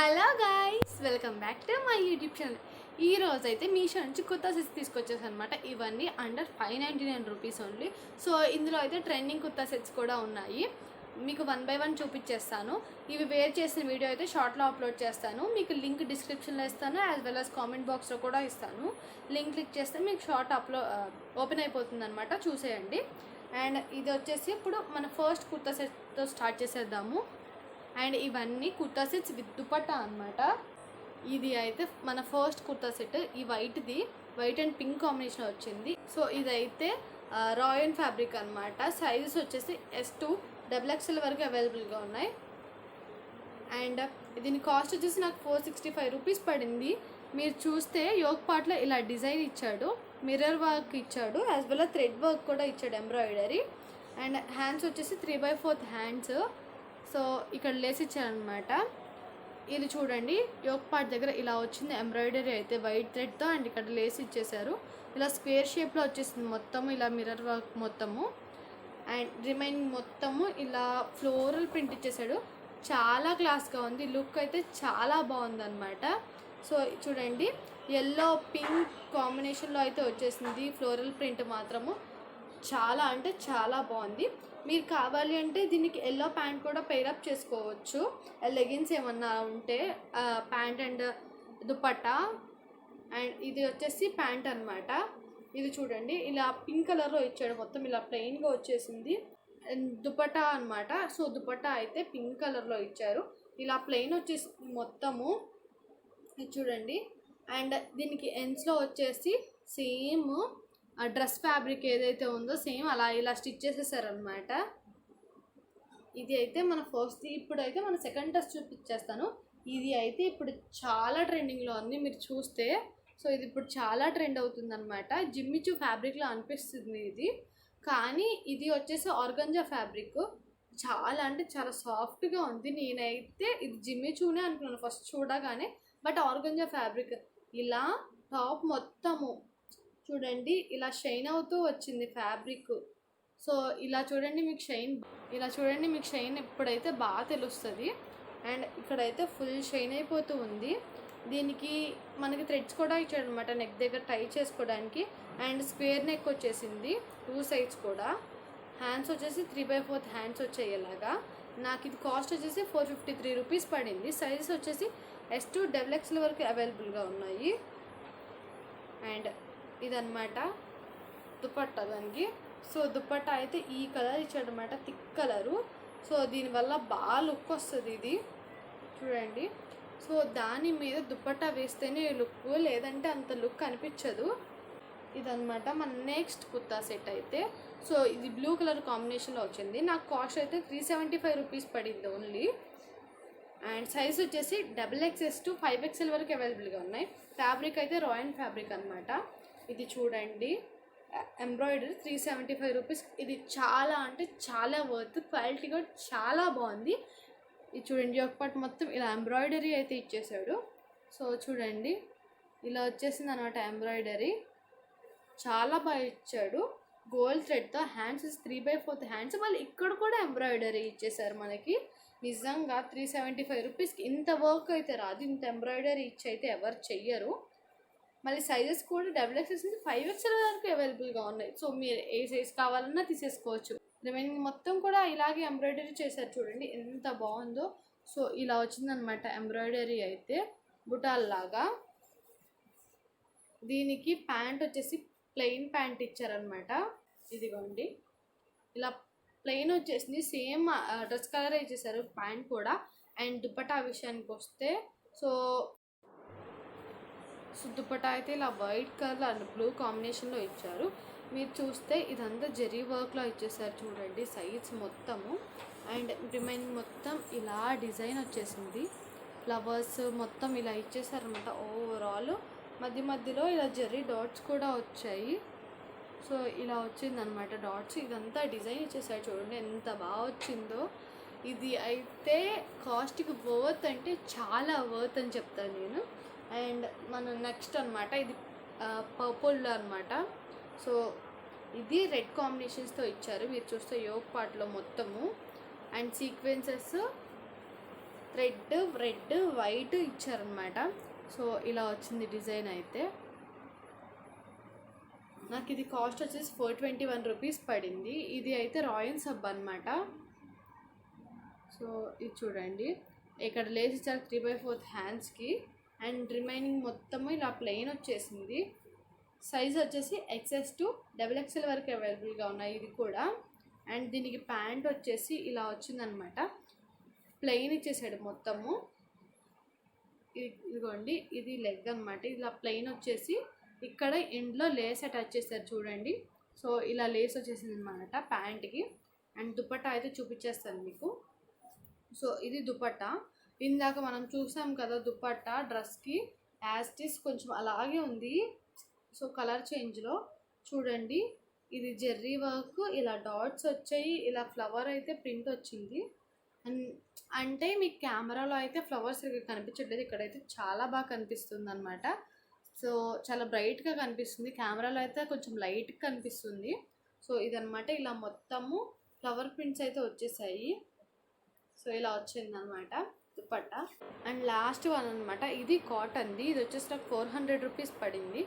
Hello guys welcome back to my YouTube channel ఈ రోజు అయితే మీషో నుంచి కొత్త సెట్స్ తీసుకొచ్చేసనమాట అనమాట ఇవన్నీ under five ninety nine rupees only so ఇందులో అయితే ట్రెండింగ్ కొత్త సెట్స్ కూడా ఉన్నాయి. మీకు వన్ బై వన్ చూపించేస్తాను ఇవి వేర్ చేసిన వీడియో అయితే షార్ట్లో అప్లోడ్ చేస్తాను. మీకు లింక్ డిస్క్రిప్షన్లో ఇస్తాను యాజ్ వెల్ అస్ కామెంట్ బాక్స్లో కూడా ఇస్తాను. లింక్ క్లిక్ చేస్తే మీకు షార్ట్ అప్లో ఓపెన్ uh, అయిపోతుంది అనమాట చూసేయండి. అండ్ ఇది వచ్చేసి ఇప్పుడు మన ఫస్ట్ కుర్తా సెట్తో స్టార్ట్ చేసేద్దాము. అండ్ ఇవన్నీ కుర్తా సెట్స్ విత్ దుపట్టా అనమాట ఇది అయితే మన ఫస్ట్ కుర్తా సెట్ ఈ వైట్ది. వైట్ అండ్ పింక్ కాంబినేషన్ వచ్చింది. సో ఇదైతే రాయల్ ఫ్యాబ్రిక్ అనమాట సైజెస్ వచ్చేసి ఎస్ టూ డబుల్ ఎక్స్ఎల్ వరకు అవైలబుల్గా ఉన్నాయి. అండ్ దీని కాస్ట్ వచ్చేసి నాకు ఫోర్ సిక్స్టీ ఫైవ్ రూపీస్ పడింది. మీరు చూస్తే యోగ్ పార్ట్లో ఇలా డిజైన్ ఇచ్చాడు మిర్రర్ వర్క్ ఇచ్చాడు యాజ్ వెల్ థ్రెడ్ వర్క్ కూడా ఇచ్చాడు ఎంబ్రాయిడరీ. అండ్ హ్యాండ్స్ వచ్చేసి three by fourth hands. So ఇక్కడ లేస్ ఇచ్చారనమాట ఇది చూడండి యోక్ పార్ట్ దగ్గర ఇలా వచ్చింది. ఎంబ్రాయిడరీ అయితే వైట్ థ్రెడ్తో అండ్ ఇక్కడ లేస్ ఇచ్చేసారు ఇలా స్క్వేర్ షేప్లో వచ్చేసింది మొత్తము ఇలా మిర్రర్ వర్క్ మొత్తము. అండ్ రిమైనింగ్ మొత్తము ఇలా ఫ్లోరల్ ప్రింట్ ఇచ్చేసాడు. చాలా క్లాస్గా ఉంది. లుక్ అయితే చాలా బాగుంది అనమాట సో చూడండి ఎల్లో పింక్ కాంబినేషన్లో అయితే వచ్చేసింది ఫ్లోరల్ ప్రింట్ మాత్రము. చాలా అంటే చాలా బాగుంది. మీరు కావాలి అంటే దీనికి ఎల్లో ప్యాంట్ కూడా పేరప్ చేసుకోవచ్చు. లెగిన్స్ ఏమన్నా ఉంటే ప్యాంట్ అండ్ దుపట్టా అండ్ ఇది వచ్చేసి ప్యాంట్ అన్నమాట. ఇది చూడండి ఇలా పింక్ కలర్లో ఇచ్చాడు మొత్తం ఇలా ప్లెయిన్గా వచ్చేసింది. అండ్ దుపట్టా అనమాట సో దుపట్టా అయితే పింక్ కలర్లో ఇచ్చారు. ఇలా ప్లెయిన్ వచ్చేసి మొత్తము ఇది చూడండి. అండ్ దీనికి ఎండ్స్లో వచ్చేసి సేమ్ డ్రెస్ ఫ్యాబ్రిక్ ఏదైతే ఉందో సేమ్ అలా ఇలా స్టిచ్ చేసేసారనమాట ఇది అయితే మన ఫస్ట్ ఇప్పుడైతే మన సెకండ్ డ్రెస్ చూపించేస్తాను ఇది అయితే ఇప్పుడు చాలా ట్రెండింగ్లో ఉంది మీరు చూస్తే. సో ఇది ఇప్పుడు చాలా ట్రెండ్ అవుతుంది అనమాట జిమ్మిచు ఫ్యాబ్రిక్లో అనిపిస్తుంది ఇది. కానీ ఇది వచ్చేసి ఆర్గంజా ఫ్యాబ్రిక్. చాలా అంటే చాలా సాఫ్ట్గా ఉంది. నేనైతే ఇది జిమ్మిచూనే అనుకున్నాను ఫస్ట్ చూడగానే. బట్ ఆర్గంజా ఫ్యాబ్రిక్ ఇలా టాప్ మొత్తము చూడండి ఇలా షైన్ అవుతూ వచ్చింది ఫ్యాబ్రిక్. సో ఇలా చూడండి మీకు షైన్ ఇలా చూడండి మీకు షైన్ ఇప్పుడైతే బాగా తెలుస్తుంది. అండ్ ఇక్కడైతే ఫుల్ షైన్ అయిపోతూ ఉంది. దీనికి మనకి థ్రెడ్స్ కూడా ఇచ్చాడు అనమాట నెక్ దగ్గర టై చేసుకోవడానికి. అండ్ స్క్వేర్ నెక్ వచ్చేసింది టూ సైడ్స్ కూడా. హ్యాండ్స్ వచ్చేసి త్రీ బై ఫోర్త్ హ్యాండ్స్ వచ్చాయి ఇలాగా. నాకు ఇది కాస్ట్ వచ్చేసి ఫోర్ ఫిఫ్టీ త్రీ రూపీస్ పడింది. సైజెస్ వచ్చేసి ఎస్ టూ డెవలెక్స్ల వరకు అవైలబుల్గా ఉన్నాయి. అండ్ ఇదనమాట దుపట్టా దానికి. సో దుపట్టా అయితే ఈ కలర్ ఇచ్చాడనమాట థిక్ కలరు. సో దీనివల్ల బాగా లుక్ వస్తుంది ఇది. చూడండి. సో దాని మీద దుప్పట్టా వేస్తేనే లుక్ లేదంటే అంత లుక్ అనిపించదు. ఇదనమాట మన నెక్స్ట్ కుర్తా సెట్ అయితే. సో ఇది బ్లూ కలర్ కాంబినేషన్లో వచ్చింది. నాకు కాస్ట్ అయితే త్రీ సెవెంటీ ఫైవ్ రూపీస్ పడింది ఓన్లీ. అండ్ సైజ్ వచ్చేసి double XS to five XL వరకు అవైలబుల్గా ఉన్నాయి. ఫ్యాబ్రిక్ అయితే రాయల్ ఫ్యాబ్రిక్ అనమాట ఇది చూడండి. Embroidery three seventy five rupees ఇది చాలా అంటే చాలా వర్త్ క్వాలిటీ కూడా చాలా బాగుంది. ఇది చూడండి ఒక పాటు మొత్తం ఇలా ఎంబ్రాయిడరీ అయితే ఇచ్చేసాడు. సో చూడండి. ఇలా వచ్చేసింది అనమాట ఎంబ్రాయిడరీ చాలా బాగా ఇచ్చాడు. గోల్డ్ థ్రెడ్తో hands three by fourth hands మళ్ళీ ఇక్కడ కూడా ఎంబ్రాయిడరీ ఇచ్చేసారు మనకి. నిజంగా త్రీ సెవెంటీ ఫైవ్ రూపీస్కి ఇంత వర్క్ అయితే రాదు. ఇంత ఎంబ్రాయిడరీ ఇచ్చి అయితే ఎవరు చెయ్యరు. మళ్ళీ సైజెస్ కూడా డబుల్ ఎక్సెస్ నుంచి ఫైవ్ ఎక్స్ఎల్ వరకు అవైలబుల్గా ఉన్నాయి. సో మీరు ఏ సైజ్ కావాలన్నా తీసేసుకోవచ్చు. రిమైనింగ్ మొత్తం కూడా ఇలాగే ఎంబ్రాయిడరీ చేశారు చూడండి ఎంత బాగుందో. సో ఇలా వచ్చిందనమాట ఎంబ్రాయిడరీ అయితే బుటాల్లాగా దీనికి ప్యాంట్ వచ్చేసి ప్లెయిన్ ప్యాంట్ ఇచ్చారనమాట ఇదిగోండి. ఇలా ప్లెయిన్ వచ్చేసింది. సేమ్ డ్రెస్ కలర్ ఇచ్చేసారు ప్యాంట్ కూడా. అండ్ దుపట్టా విషయానికి వస్తే సో సో దుపట్టా అయితే ఇలా వైట్ కలర్ అండ్ బ్లూ కాంబినేషన్లో ఇచ్చారు. మీరు చూస్తే ఇదంతా జెరీ వర్క్లో ఇచ్చేసారు చూడండి సైజ్ మొత్తము. అండ్ రిమైన్ మొత్తం ఇలా డిజైన్ వచ్చేసింది. ఫ్లవర్స్ మొత్తం ఇలా ఇచ్చేసారనమాట ఓవరాల్. మధ్య మధ్యలో ఇలా జెర్రీ డాట్స్ కూడా వచ్చాయి. సో ఇలా వచ్చిందనమాట డాట్స్. ఇదంతా డిజైన్ ఇచ్చేసారు చూడండి ఎంత బాగా వచ్చిందో. ఇది అయితే కాస్ట్కి వర్త్ అంటే చాలా వర్త్ అని చెప్తాను నేను. అండ్ మన నెక్స్ట్ అనమాట ఇది పర్పుల్ అనమాట సో ఇది రెడ్ కాంబినేషన్స్తో ఇచ్చారు. మీరు చూస్తే యోగ్ పార్ట్లో మొత్తము. And sequences red red white ఇచ్చారనమాట సో ఇలా వచ్చింది డిజైన్ అయితే. నాకు ఇది కాస్ట్ వచ్చేసి ఫోర్ ట్వంటీ వన్ రూపీస్ పడింది. ఇది అయితే రాయల్ సబ్ అనమాట సో ఇది చూడండి. ఇక్కడ లేస్ ఇచ్చారు త్రీ బై ఫోర్త్ హ్యాండ్స్కి. అండ్ రిమైనింగ్ మొత్తము ఇలా ప్లెయిన్ వచ్చేసింది. సైజ్ వచ్చేసి ఎక్సెస్ టు డబుల్ ఎక్స్ఎల్ వరకు అవైలబుల్గా ఉన్నాయి ఇది కూడా. అండ్ దీనికి ప్యాంట్ వచ్చేసి ఇలా వచ్చిందనమాట. ప్లెయిన్ ఇచ్చేసాడు మొత్తము. ఇది- ఇదిగోండి ఇది లెగ్ అనమాట. ఇలా ప్లెయిన్ వచ్చేసి ఇక్కడ ఎండ్లో లేస్ అటాచ్ చేస్తారు చూడండి. సో ఇలా లేస్ వచ్చేసింది అనమాట ప్యాంట్కి. అండ్ దుపట్టా అయితే చూపించేస్తాను మీకు. సో ఇది దుపట్టా. ఇందాక మనం చూసాం కదా దుపట్టా డ్రెస్కి యాస్టిస్ కొంచెం అలాగే ఉంది. సో కలర్ చేంజ్లో చూడండి. ఇది జెర్రీ వర్క్ ఇలా డాట్స్ వచ్చాయి. ఇలా ఫ్లవర్ అయితే ప్రింట్ వచ్చింది. అండ్ అంటే మీకు కెమెరాలో అయితే ఫ్లవర్స్ ఇక్కడ కనిపించట్లేదు. ఇక్కడైతే చాలా బాగా కనిపిస్తుంది అనమాట సో చాలా బ్రైట్గా కనిపిస్తుంది. కెమెరాలో అయితే కొంచెం లైట్గా కనిపిస్తుంది. సో ఇదనమాట ఇలా మొత్తము ఫ్లవర్ ప్రింట్స్ అయితే వచ్చేసాయి. సో ఇలా వచ్చింది అనమాట అండ్ లాస్ట్ వన్ అనమాట ఇది కాటన్ది. ఇది వచ్చేసి నాకు ఫోర్ హండ్రెడ్ రూపీస్ పడింది.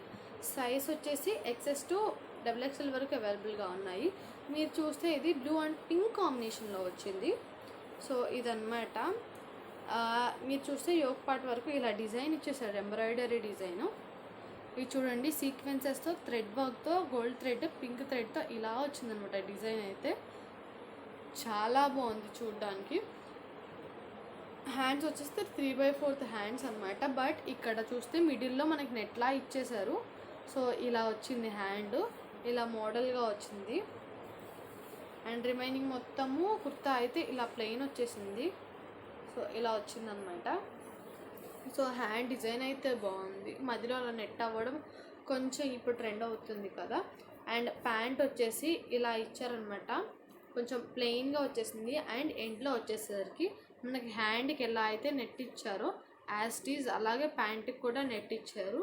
సైజ్ వచ్చేసి ఎక్సెస్ టు డబుల్ ఎక్స్ఎల్ వరకు అవైలబుల్గా ఉన్నాయి. మీరు చూస్తే ఇది బ్లూ అండ్ పింక్ కాంబినేషన్లో వచ్చింది. సో ఇదనమాట మీరు చూస్తే యోగ్ పార్ట్ వరకు ఇలా డిజైన్ ఇచ్చేసారు ఎంబ్రాయిడరీ డిజైను. ఇది చూడండి సీక్వెన్సెస్తో థ్రెడ్ వర్క్తో గోల్డ్ థ్రెడ్ పింక్ థ్రెడ్తో ఇలా వచ్చిందనమాట డిజైన్ అయితే. చాలా బాగుంది చూడడానికి. హ్యాండ్స్ వచ్చేస్తే త్రీ బై ఫోర్త్ హ్యాండ్స్ అనమాట బట్ ఇక్కడ చూస్తే మిడిల్లో మనకి నెట్లా ఇచ్చేశారు. సో ఇలా వచ్చింది హ్యాండ్. ఇలా మోడల్గా వచ్చింది. అండ్ రిమైనింగ్ మొత్తము కుర్తా అయితే ఇలా ప్లెయిన్ వచ్చేసింది. సో ఇలా వచ్చిందనమాట సో హ్యాండ్ డిజైన్ అయితే బాగుంది. మధ్యలో అలా నెట్ అవ్వడం కొంచెం ఇప్పుడు ట్రెండ్ అవుతుంది కదా. అండ్ ప్యాంట్ వచ్చేసి ఇలా ఇచ్చారనమాట కొంచెం ప్లెయిన్గా వచ్చేసింది. అండ్ ఎండ్లో వచ్చేసరికి మనకి హ్యాండ్కి ఎలా అయితే నెట్ ఇచ్చారో ఈజ్ అలాగే ప్యాంట్కి కూడా నెట్ ఇచ్చారు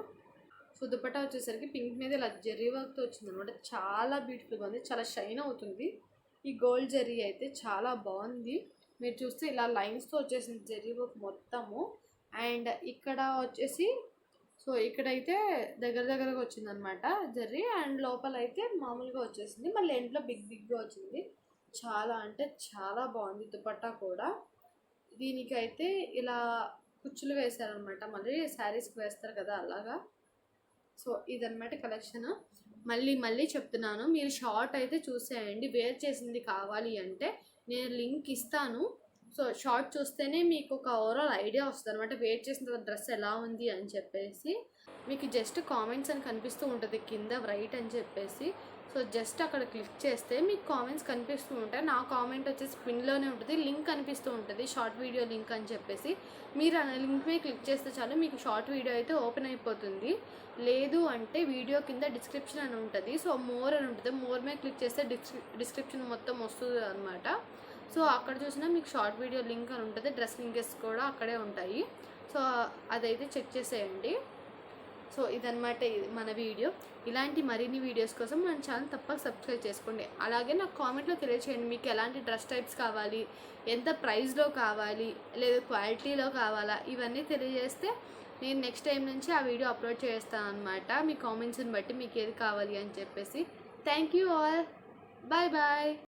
సో దుపట్టా వచ్చేసరికి పింక్ మీద ఇలా జెర్రీ వర్క్తో వచ్చింది అనమాట చాలా బ్యూటిఫుల్గా ఉంది. చాలా షైన్ అవుతుంది. ఈ గోల్డ్ జెర్రీ అయితే చాలా బాగుంది. మీరు చూస్తే ఇలా లైన్స్తో వచ్చేసింది జెర్రీ వర్క్ మొత్తము. అండ్ ఇక్కడ వచ్చేసి సో ఇక్కడైతే దగ్గర దగ్గరగా వచ్చిందనమాట జెర్రీ అండ్ లోపల అయితే మామూలుగా వచ్చేసింది. మళ్ళీ ఎండ్లో బిగ్ బిగ్గా వచ్చింది. చాలా అంటే చాలా బాగుంది దుపట్టా కూడా. దీనికైతే ఇలా కుచ్చులు వేశారనమాట మళ్ళీ శారీస్కి వేస్తారు కదా అలాగా. సో ఇదనమాట కలెక్షన్ మళ్ళీ మళ్ళీ చెప్తున్నాను. మీరు షార్ట్ అయితే చూసేయండి. వేర్ చేసింది కావాలి అంటే నేను లింక్ ఇస్తాను. సో షార్ట్ చూస్తేనే మీకు ఒక ఓవరాల్ ఐడియా వస్తుంది అనమాట వెయిట్ చేసిన తర్వాత డ్రెస్ ఎలా ఉంది అని చెప్పేసి. మీకు జస్ట్ కామెంట్స్ అని కనిపిస్తూ ఉంటుంది కింద రైట్ అని చెప్పేసి. సో జస్ట్ అక్కడ క్లిక్ చేస్తే మీకు కామెంట్స్ కనిపిస్తూ ఉంటాయి. నా కామెంట్ వచ్చేసి పిన్లోనే ఉంటుంది లింక్ కనిపిస్తూ ఉంటుంది షార్ట్ వీడియో లింక్ అని చెప్పేసి. మీరు ఆ లింక్ మీద క్లిక్ చేస్తే చాలు మీకు షార్ట్ వీడియో అయితే ఓపెన్ అయిపోతుంది. లేదు అంటే వీడియో కింద డిస్క్రిప్షన్ అని ఉంటుంది. సో మోర్ అని ఉంటుంది. మోర్ మీద క్లిక్ చేస్తే డిస్క్రి డిస్క్రిప్షన్ మొత్తం వస్తుంది అనమాట సో అక్కడ చూసినా మీకు షార్ట్ వీడియో లింక్ అని ఉంటుంది. డ్రెస్ లింకెస్ కూడా అక్కడే ఉంటాయి. సో అదైతే చెక్ చేసేయండి. సో ఇదన్నమాట ఇది మన వీడియో. ఇలాంటి మరిన్ని వీడియోస్ కోసం మన ఛానల్ తప్పక సబ్స్క్రైబ్ చేసుకోండి. అలాగే నాకు కామెంట్లో తెలియచేయండి. మీకు ఎలాంటి డ్రెస్ టైప్స్ కావాలి ఎంత ప్రైస్లో కావాలి లేదా క్వాలిటీలో కావాలా ఇవన్నీ తెలియజేస్తే నేను నెక్స్ట్ టైం నుంచి ఆ వీడియో అప్లోడ్ చేస్తాను అనమాట మీ కామెంట్స్ని బట్టి మీకు ఏది కావాలి అని చెప్పేసి. Thank you all. Bye bye.